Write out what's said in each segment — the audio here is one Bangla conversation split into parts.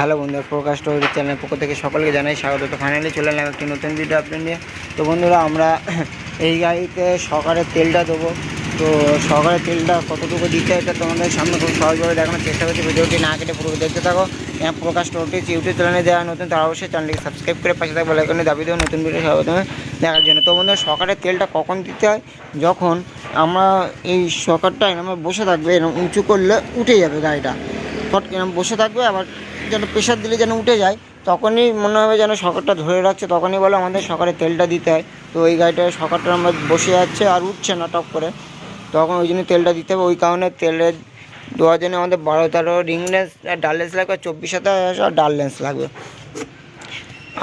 হ্যালো বন্ধুরা, প্রকাশ স্টোরি চ্যানেলের পক্ষ থেকে সকলকে জানাই স্বাগত। তো ফাইনালি চলে এলাম একটি নতুন ভিডিও আপলোড নিয়ে। তো বন্ধুরা, আমরা এই গাড়িতে সকালে তেলটা দেবো। তো সকালে তেলটা কতটুকু দিতে হয় এটা তোমাদের সামনে খুব সহজভাবে দেখানোর চেষ্টা করছি। ভিডিওটি না কেটে পুরো দেখতে থাকো। এবং প্রকাশ স্টোরিজ ইউটিউব চ্যানেলে দেওয়া নতুন, তারা অবশ্যই চ্যানেলটিকে সাবস্ক্রাইব করে পাশে থাকবে লাইকনে দাবি দেবো নতুন ভিডিও সর্বপ্রথমে দেখার জন্য। তো বন্ধুরা সকালে তেলটা কখন দিতে হয়? যখন আমরা এই সকালটা আমরা বসে থাকবে, এরকম উঁচু করলে উঠে যাবে গাড়িটা। ফট এরকম বসে থাকবে, আবার যেন প্রেশার দিলে যেন উঠে যায়, তখনই মনে হবে যেন সকারটা ধরে রাখছে, তখনই বলে আমাদের সকালে তেলটা দিতে হয়। তো ওই গাড়িটা সকারটা আমরা বসে যাচ্ছে আর উঠছে না টপ করে। তখন ওই জন্য তেলটা দিতে হবে, ওই কারণে তেলের দেওয়ার জন্য আমাদের বারো তেরো রিং লেন্স, আর ডাল লেন্স লাগবে, চব্বিশ সাতাশ আর ডাল লেন্স লাগবে।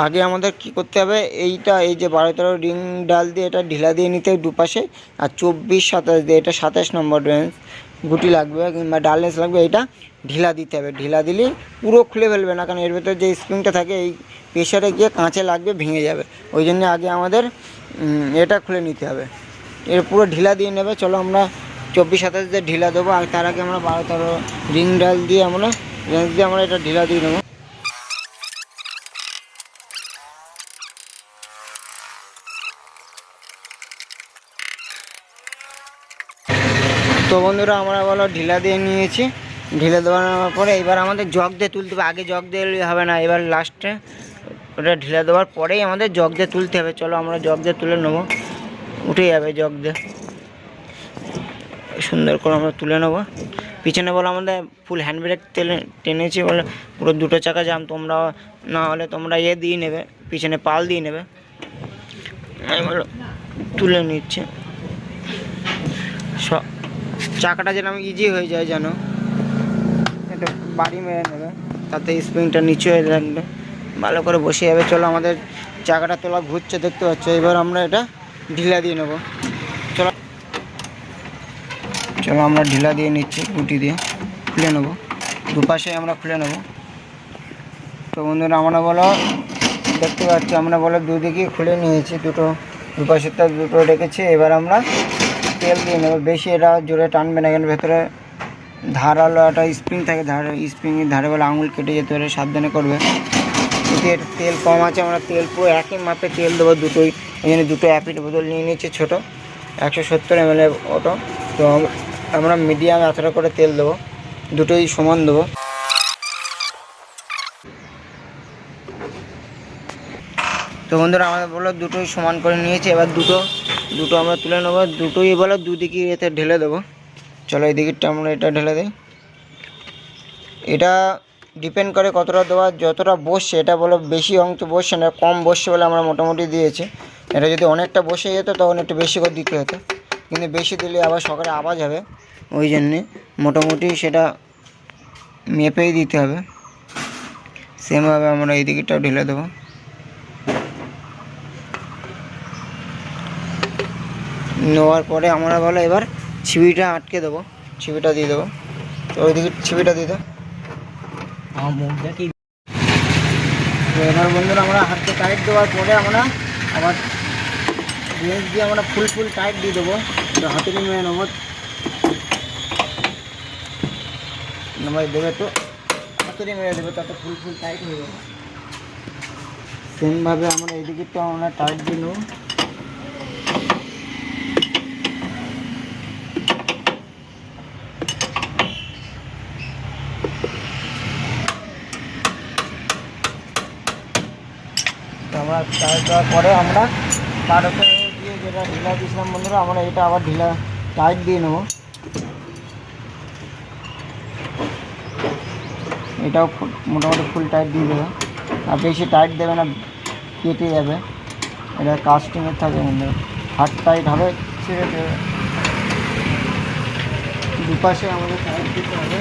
আগে আমাদের কি করতে হবে, এইটা, এই যে বারো তেরো রিং ডাল দিয়ে এটা ঢিলা দিয়ে নিতে দুপাশে, আর চব্বিশ সাতাশ দিয়ে এটা সাতাশ নম্বর রেঞ্জ। গুটি লাগবে, কিংবা ডালনেস লাগবে এটা ঢিলা দিতে হবে। ঢিলা দিলে পুরো খুলে ফেলবে না, কারণ এর ভেতরে যে স্প্রিংটা থাকে, এই প্রেশারে গিয়ে কাঁচে লাগবে, ভেঙে যাবে। ওই জন্য আগে আমাদের এটা খুলে নিতে হবে। এর পুরো ঢিলা দিয়ে নেবে। চলো আমরা চব্বিশ সাতাশ দিয়ে ঢিলা দেবো, আর তার আগে আমরা বারো তেরো রিং ডাল দিয়ে আমরা রেঞ্জ দিয়ে আমরা এটা ঢিলা দিয়ে নেব। তো বন্ধুরা, আমরা বলো ঢিলা দিয়ে নিয়েছি। ঢিলা দেওয়ার পরে এবার আমাদের জগ দিয়ে তুলতে হবে। আগে জগ দিয়ে হবে না, এবার লাস্টে ওটা ঢিলা দেওয়ার পরেই আমাদের জগ দিয়ে তুলতে হবে। চলো আমরা জগ দিয়ে তুলে নেব। উঠে যাবে জগ দিয়ে। সুন্দর করে আমরা তুলে নেব। পিছনে বলো আমাদের ফুল হ্যান্ড ব্রেক তেলে টেনেছি বলে। পুরো দুটো চাকা জাম তোমরা না হলে তোমরা ইয়ে দিয়ে নেবে, পিছনে পাল দিয়ে নেবে। তুলে নিচ্ছে। সব চাকাটা যেন ইজি হয়ে যায় যেন। এটা বাড়ি মেরে নেবে, তাতে স্প্রিংটা নিচে হয়ে থাকবে। ভালো করে বসে যাবে। চলো আমাদের চাকাটা তোলা ঘুরছে, দেখতে পাচ্ছ। এবার আমরা এটা ঢিলা দিয়ে নেব। চলো। চলো আমরা ঢিলা দিয়ে নিচ্ছি, গুটি দিয়ে। খুলে নেব। দুপাশে আমরা খুলে নেব। তো বন্ধুরা, আমরা বলো, দেখতে পাচ্ছি, আমরা বলো দুদিকে খুলে নিয়েছি। দুটো, দুপাশেরটা দুটো রেখেছি এবার আমরা তেল দিয়ে নেব। বেশি এটা জোরে টানবে না কেন ভেতরে ধারালো একটা স্প্রিং থাকে, ধার স্প্রিংয়ের ধারে বলে আঙুল কেটে যেতে পারে, সাবধানে করবে। যদি এর তেল কম আছে, আমরা তেল পুরো একই মাপে তেল দেবো দুটোই। ওই জন্য দুটো অ্যাপিড বোতল নিয়ে নিচ্ছি ছোটো, একশো সত্তর এম এল ওটো তো আমরা মিডিয়াম এতটা করে তেল দেবো, দুটোই সমান দেবো। তো বন্ধুরা আমাদের বলল দুটোই সমান করে নিয়েছে, এবার দুটো দুটো আমরা তুলে নেব। দুটোই বলো দুদিকে এতে ঢেলে দেবো। চলো এই দিকেরটা আমরা এটা ঢেলে দিই। এটা ডিপেন্ড করে কতটা দেওয়া, যতটা বসছে, এটা বলো বেশি অংশ বসছে না কম বসছে বলে আমরা মোটামুটি দিয়েছি। এটা যদি অনেকটা বসে যেত, তখন একটু বেশি করে দিতে হতো। কিন্তু বেশি দিলে আবার সকালে আওয়াজ হবে। ওই জন্যে মোটামুটি সেটা মেপেই দিতে হবে। সেমভাবে আমরা এই দিকেরটাও ঢেলে দেবো। নেওয়ার পরে আমরা বলো এবার ছিবিটা আটকে দেবো। ছিবিটা দিয়ে দেবো। তো ওই দিকে ছিবিটা দিয়ে দাও। আমার মুখটা কি তো এবার বন্ধুরা আমরা হাতকে টাইট দেওয়ার পরে আমরা আবার রেঞ্জ দিয়ে আমরা ফুল ফুল টাইট দিয়ে দেবো। তো হাতে মেরে নেব। নামাই দেবে তো হাতুড়ি মেরে দেবে তাতে ফুল ফুল টাইট হয়ে যাবে। সেমভাবে আমরা এই দিকেরটা আমরা টাইট দিয়ে নেব। আমরা টাইট দেওয়ার পরে আমরা তার উপরে দিয়ে যেটা ঢিলা দিয়েছিলাম বন্ধুরা, আমরা এটা আবার ঢিলা টাইট দিয়ে নেব। এটাও মোটামুটি ফুল টাইট দিয়ে দেবে। আর বেশি টাইট দেবে না, কেটে যাবে। এটা কাস্টিংয়ের থাকে বন্ধুরা। হাত টাইট হবে, ছেড়ে দেবে। দুপাশে আমাদের টাইট দিতে হবে।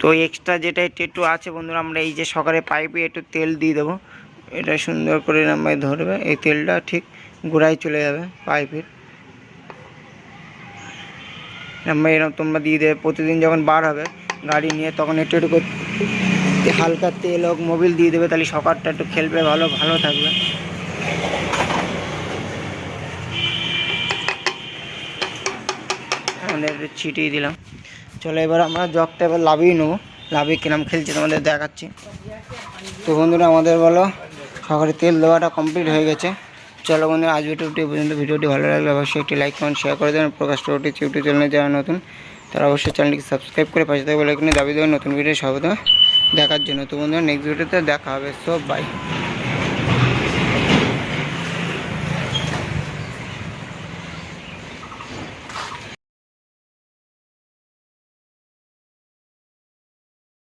তো এক্সট্রা যেটা একটু আছে বন্ধুরা, আমরা এই যে সকালে পাইপে একটু তেল দিয়ে দেবো। এটা সুন্দর করে নাম্বারে ধরবে, এই তেলটা ঠিক গোড়ায় চলে যাবে পাইপের। নাম্বার এরকম তোমরা দিয়ে দেবে, প্রতিদিন যখন বার হবে গাড়ি নিয়ে তখন একটু একটু হালকা তেল হোক, মোবিল দিয়ে দেবে, তাহলে সকালটা একটু খেলবে, ভালো ভালো থাকবে। আমাদের ছিটিয়ে দিলাম। চলো এবার আমরা জগটা এবার লাভিয়ে নেব। লাভিয়ে কিরম খেলছে তোমাদের দেখাচ্ছি। তো বন্ধুরা, আমাদের বলো, সকালে তেল দেওয়াটা কমপ্লিট হয়ে গেছে। চলো বন্ধুরা, আজ ভিডিওটি পর্যন্ত। ভিডিওটি ভালো লাগলে অবশ্যই একটি লাইক কমেন্ট শেয়ার করে দেবেন। প্রকাশ টোটি ইউটিউব চ্যানেলে যারা নতুন, তারা অবশ্যই চ্যানেলটিকে সাবস্ক্রাইব করে পাশে থাকবে এখানে দাবি দেবেন। নতুন ভিডিও সব দেখার জন্য। তো বন্ধুরা নেক্সট ভিডিওতে দেখা হবে। So by